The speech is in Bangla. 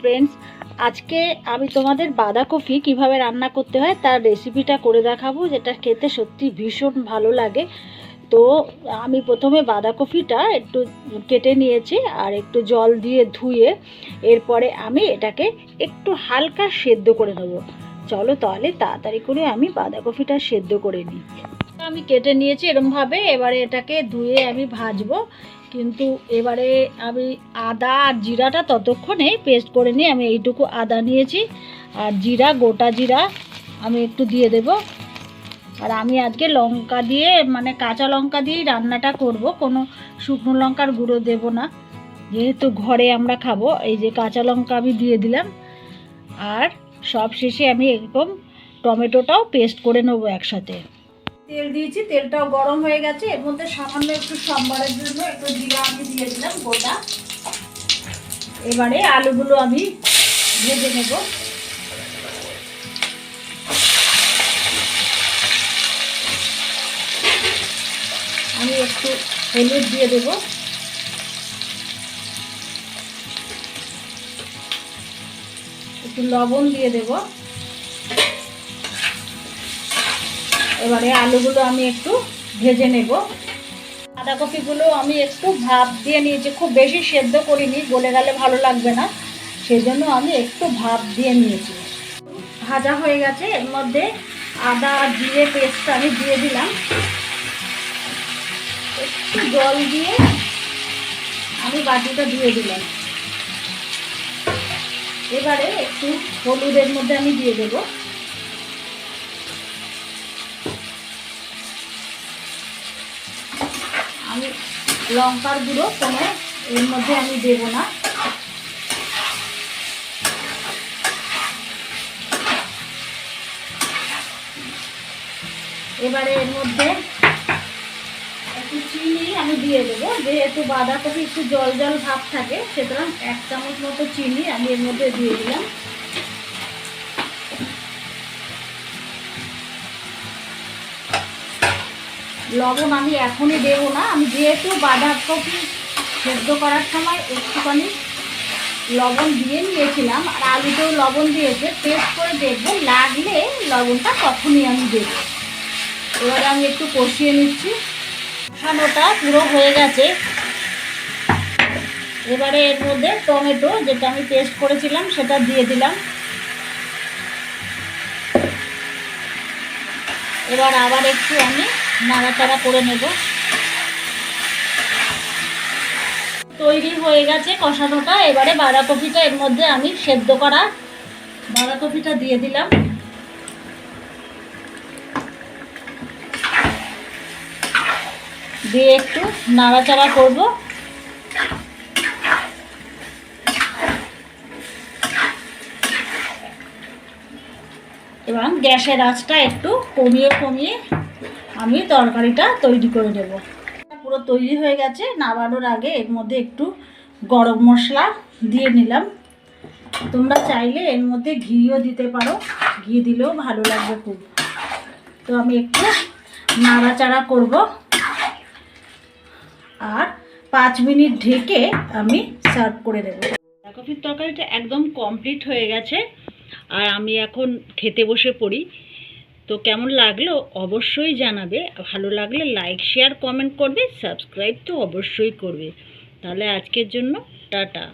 ফ্রেন্ডস আজকে আমি তোমাদের বাঁধাকপি কীভাবে রান্না করতে হয় তার রেসিপিটা করে দেখাবো, যেটা খেতে সত্যি ভীষণ ভালো লাগে। তো আমি প্রথমে বাঁধাকপিটা একটু কেটে নিয়েছি আর একটু জল দিয়ে ধুয়ে এরপরে আমি এটাকে একটু হালকা সেদ্ধ করে নেব। চলো তাহলে তাড়াতাড়ি করে আমি বাঁধাকপিটা সেদ্ধ করে নিই। আমি কেটে নিয়েছি এরমভাবে। এবারে এটাকে ধুয়ে আমি ভাজবো। কিন্তু এবারে আমি আদা আর জিরাটা ততক্ষণে পেস্ট করে নিই আমি এইটুকু আদা নিয়েছি। আর জিরা, গোটা জিরা আমি একটু দিয়ে দেব। আর আমি আজকে লঙ্কা দিয়ে মানে কাঁচা লঙ্কা দিয়েই রান্নাটা করব। কোনো শুকনো লঙ্কার গুঁড়ো দেব না। যেহেতু ঘরে আমরা খাব, এই যে কাঁচা লঙ্কা আমি দিয়ে দিলাম। আর সব শেষে আমি এরকম টমেটোটাও পেস্ট করে নেব একসাথে। তেল দিয়েছি, তেলটাও গরম হয়ে গেছে। এর মধ্যে সামান্য একটু সম্বারের জন্য একটু জিরা আমি দিয়ে দিলাম, গোটা। এবারে আলুগুলো আমি ভেজে নেব। আমি একটু হলুদ দিয়ে দেব। একটু লবণ দিয়ে দেবো। এবারে আলুগুলো আমি একটু ভেজে নেব। বাঁধাকপিগুলো আমি একটু ভাপ দিয়ে নিয়েছি, খুব বেশি সেদ্ধ করিনি, গলে গেলে ভালো লাগবে না। সেই জন্য আমি একটু ভাপ দিয়ে নিয়েছি। ভাজা হয়ে গেছে, এর মধ্যে আদা আর জিরে পেস্ট আমি দিয়ে দিলাম। একটু জল দিয়ে আমি বাটিটা দিয়ে দিলাম। এবারে একটু হলুদের মধ্যে আমি দিয়ে দেবো আমি লঙ্কার গুঁড়ো কোনো এর মধ্যে আমি দেব না। এবারে এর মধ্যে একটু চিনি আমি দিয়ে দেবো। যেহেতু বাঁধাকপি একটু জল জল ভাব থাকে, সুতরাং এক চামচ মতো চিনি আমি এর মধ্যে দিয়ে দিলাম। লবণ আমি এখনই দেবো না। আমি যেহেতু বাঁধাকপি সেদ্ধ করার সময় একটুখানি লবণ দিয়ে নিয়েছিলাম, আর আলুতেও লবণ দিয়েছে। টেস্ট করে দেখব, লাগলে লবণটা তখনই আমি দেবো। এবারে আমি একটু কষিয়ে নিচ্ছি। কষানোটা পুরো হয়ে গেছে। এবারে এর মধ্যে টমেটো, যেটা আমি পেস্ট করেছিলাম, সেটা দিয়ে দিলাম। এবার আবার একটু আমি নাড়াচাড়া করে নেব। তৈরি হয়ে গেছে কষানোটা। এবারে বাঁধাকপিটা এর মধ্যে আমি সেদ্ধ করা বাঁধাকপিটা দিয়ে দিলাম। দিয়ে একটু নাড়াচাড়া করব। এবং গ্যাসের আঁচটা একটু কমিয়ে কমিয়ে আমি তরকারিটা তৈরি করে নেব। পুরো তৈরি হয়ে গেছে নামানোর আগে এর মধ্যে একটু গরম মশলা দিয়ে নিলাম। তোমরা চাইলে এর মধ্যে ঘিও দিতে পারো, ঘি দিলেও ভালো লাগবে খুব। তো আমি একটু নাড়াচাড়া করব। আর পাঁচ মিনিট ঢেকে আমি সার্ভ করে দেবো। বাঁধাকপির তরকারিটা একদম কমপ্লিট হয়ে গেছে। আর আমি এখন খেতে বসে পড়ি। তো কেমন লাগল অবশ্যই জানাবে। ভালো লাগলে লাইক শেয়ার কমেন্ট করবে সাবস্ক্রাইব তো অবশ্যই করবে। তাহলে আজকের জন্য টাটা।